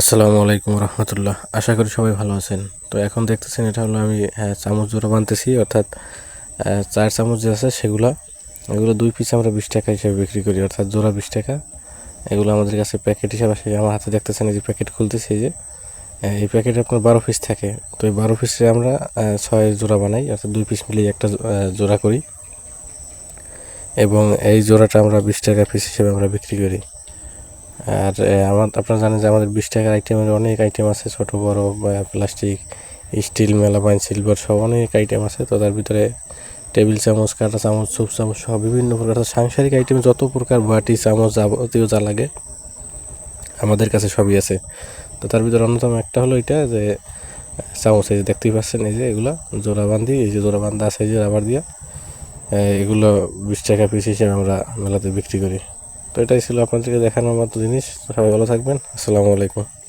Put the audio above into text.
আসসালামু আলাইকুম রহমতুল্লাহ। আশা করি সবাই ভালো আছেন। তো এখন দেখতেছেন এটা হলো আমি চামচ জোড়া বানতেছি, অর্থাৎ চার চামচ যে আছে সেগুলো, এগুলো দুই পিস আমরা বিশ টাকা হিসেবে বিক্রি করি, অর্থাৎ জোড়া বিশ টাকা। এগুলো আমাদের কাছে প্যাকেট হিসাবে আসে, আমার হাতে দেখতেছেন এই যে প্যাকেট খুলতেছি, এই যে এই প্যাকেটে আপনার বারো পিস থাকে। তো এই বারো পিসে আমরা ছয় জোড়া বানাই, অর্থাৎ দুই পিস মিলিয়ে একটা জোড়া করি। এবং এই জোড়াটা আমরা বিশ টাকা পিস হিসেবে আমরা বিক্রি করি। আর আমার, আপনারা জানেন যে আমাদের বিশ টাকার আইটেমের অনেক আইটেম আছে, ছোট, বড় প্লাস্টিক স্টিল মেলামাইন সিলভার সব অনেক আইটেম আছে। তো তার ভিতরে টেবিল চামচ, কাঁটা চামচ সুপ চামচ সহ বিভিন্ন প্রকার সাংসারিক আইটেম যত প্রকার বাটি চামচ যাবতীয় যা লাগে, আমাদের কাছে সবই আছে। তো তার ভিতরে অন্যতম একটা হলো এটা যে, চামচ, এই যে দেখতেই পাচ্ছেন, এই যে এগুলো, জোড়া বান্ধি এই যে জোড়া বান্ধা আছে, এই যে রাবার দিয়া এগুলো বিশ টাকা পিস হিসেবে আমরা মেলাতে বিক্রি করি। তো এটাই ছিল আপনাদেরকে দেখানোর মতো জিনিস। সবাই ভালো থাকবেন। আসসালামু আলাইকুম।